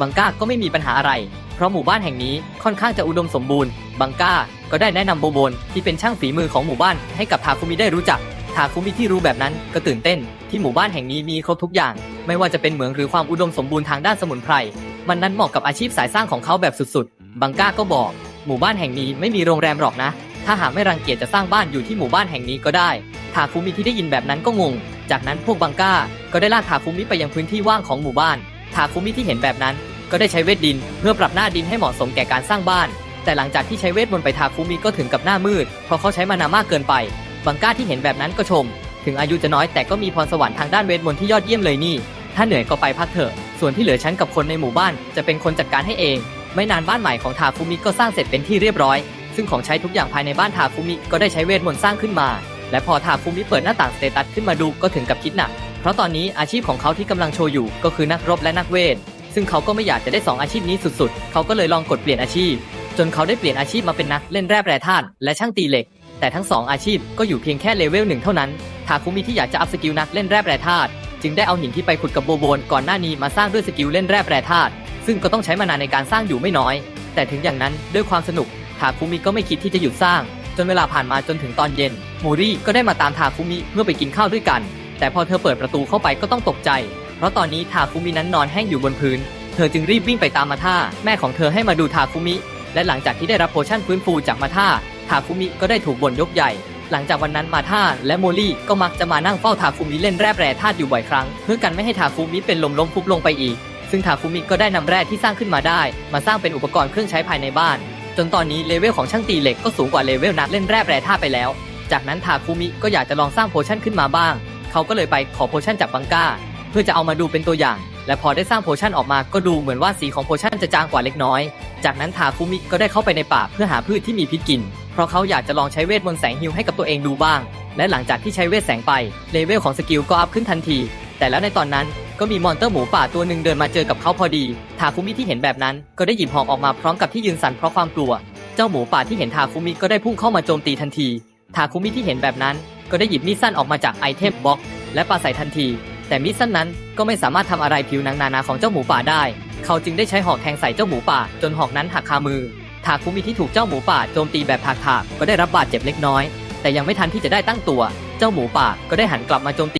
บังก้าก็ไม่มีปัญหาอะไร เพราะหมู่บ้านแห่งนี้ค่อนข้างจะอุดมสมบูรณ์ บังก้าก็ได้แนะนำโบโบนที่เป็นช่างฝีมือของหมู่บ้านให้กับทาคุมิได้รู้จัก ทาคุมิที่รู้แบบนั้นก็ตื่นเต้น ที่หมู่บ้านแห่งนี้มีครบทุกอย่าง ไม่ว่าจะเป็นเหมืองหรือความอุดมสมบูรณ์ทางด้านสมุนไพร มันนั้นเหมาะกับอาชีพสายสร้างของเขาแบบสุดๆ บังก้าก็บอก หมู่บ้านแห่งนี้ไม่มีโรงแรมหรอกนะ ถ้าหากไม่รังเกียจจะสร้างบ้านอยู่ที่หมู่บ้านแห่งนี้ก็ได้ ทาคุมิที่ได้ยินแบบนั้นก็งง จากนั้นพวกบังก้าก็ได้ลากทาคุมิไปยังพื้นที่ว่างของหมู่บ้าน ทาคุมิที่เห็นแบบนั้น ก็ได้ใช้เวทดินเพื่อปรับหน้าดินให้เหมาะสมแก่การสร้างบ้าน แต่หลังจากที่ใช้เวทมนต์ไปทาคุมิก็ถึงกับหน้ามืด เพราะเขาใช้มานามากเกินไป บังก้าที่เห็นแบบนั้นก็ชม ถึงอายุจะน้อยแต่ก็มีพรสวรรค์ทางด้านเวทมนต์ที่ยอดเยี่ยมเลยนี่ ถ้าเหนื่อยก็ไปพักเถอะ ส่วนที่เหลือฉันกับคนในหมู่บ้านจะเป็นคนจัดการให้เอง ไม่นานบ้านใหม่ของทาคุมิก็สร้างเสร็จเป็นที่เรียบร้อย ซึ่งของใช้ทุกอย่างภายในบ้านทาคุมิก็ได้ใช้เวทมนต์สร้างขึ้นมา และพอทาคุมิเปิดหน้าต่างสเตตัสขึ้นมาดูก็ถึงกับคิดหนัก ราะตอนนี้อาชีพของเขาที่กำลังโชว์อยู่ก็คือนักรบและนักเวท ซึ่งเขาก็ไม่อยากจะได้สองอาชีพนี้สุดๆ เขาก็เลยลองกดเปลี่ยนอาชีพ จนเขาได้เปลี่ยนอาชีพมาเป็นนักเล่นแร่แปรธาตุและช่างตีเหล็ก แต่ทั้งสองอาชีพก็อยู่เพียงแค่เลเวลหนึ่งเท่านั้นทาคุมิที่อยากจะอัพสกิลนักเล่นแร่แปรธาตุจึงได้เอาหินที่ไปขุดกับโบโบนก่อนหน้านี้มาสร้างด้วยสกิลเล่นแร่แปรธาตุซึ่งก็ต้องใช้มานานในการสร้างอยู่ไม่น้อย แต่ถึงอย่างนั้นด้วยความสนุกทาคุมิก็ไม่คิดที่จะหยุดสร้าง จนเวลาผ่านมาจนถึงตอนเย็นโมรี่ก็ได้มาตามทาคุมิเพื่อไปกินข้าวด้วยกัน แต่พอเธอเปิดประตูเข้าไปก็ต้องตกใจ เพราะตอนนี้ทาคุมินั้นนอนแห้งอยู่บนพื้น เธอจึงรีบวิ่งไปตามมาท่า แม่ของเธอให้มาดูทาคุมิ และหลังจากที่ได้รับโพชั่นฟื้นฟูจากมาท่า ทาคุมิก็ได้ถูกบ่นยกใหญ่ หลังจากวันนั้นมาท่าและโมลี่ก็มักจะมานั่งเฝ้าทาคุมิเล่นแร่แปรธาตุอยู่บ่อยครั้ง เพื่อกันไม่ให้ทาคุมิเป็นลมล้มฟุบลงไปอีก ซึ่งทาคุมิก็ได้นำแร่ที่สร้างขึ้นมาได้ มาสร้างเป็นอุปกรณ์เครื่องใช้ภายในบ้าน จนตอนนี้เลเวลของช่างตีเหล็กก็สูงกว่าเลเวลนักเล่นแร่แปรธาตุไปแล้ว จากนั้นทาคุมิก็อยากจะลองสร้างโพชั่นขึ้นมาบ้าง เขาก็เลยไปขอโพชั่นจากบังก้า เพื่อจะเอามาดูเป็นตัวอย่าง และพอได้สร้างโพชั่นออกมาก็ดูเหมือนว่าสีของโพชั่นจะจางกว่าเล็กน้อย จากนั้นทาคุมิก็ได้เข้าไปในป่าเพื่อหาพืชที่มีพิษกิน เพราะเขาอยากจะลองใช้เวทมนต์แสงฮิวให้กับตัวเองดูบ้าง และหลังจากที่ใช้เวทแสงไปเลเวลของสกิลก็อัพขึ้นทันที แต่แล้วในตอนนั้นก็มีมอนเตอร์หมูป่าตัวหนึ่งเดินมาเจอกับเขาพอดี ทาคุมิที่เห็นแบบนั้นก็ได้หยิบหอกออกมาพร้อมกับที่ยืนสั่นเพราะความกลัว เจ้าหมูป่าที่เห็นทาคุมิก็ได้พุ่งเข้ามาโจมตีทันที ทาคุมิที่เห็นแบบนั้น ก็ได้หยิบมีดสั้นออกมาจากไอเทมบ็อกและปาใส่ทันที แต่มีดสั้นนั้นก็ไม่สามารถทำอะไรผิวหนังนานาของเจ้าหมูป่าได้ เขาจึงได้ใช้หอกแทงใส่เจ้าหมูป่า จนหอกนั้นหักคามือทาคุมิที่ถูกเจ้าหมูป่าโจมตีแบบถากๆก็ได้รับบาดเจ็บเล็กน้อย แต่ยังไม่ทันที่จะได้ตั้งตัว เจ้าหมูป่าก็ได้หันกลับมาโจมตี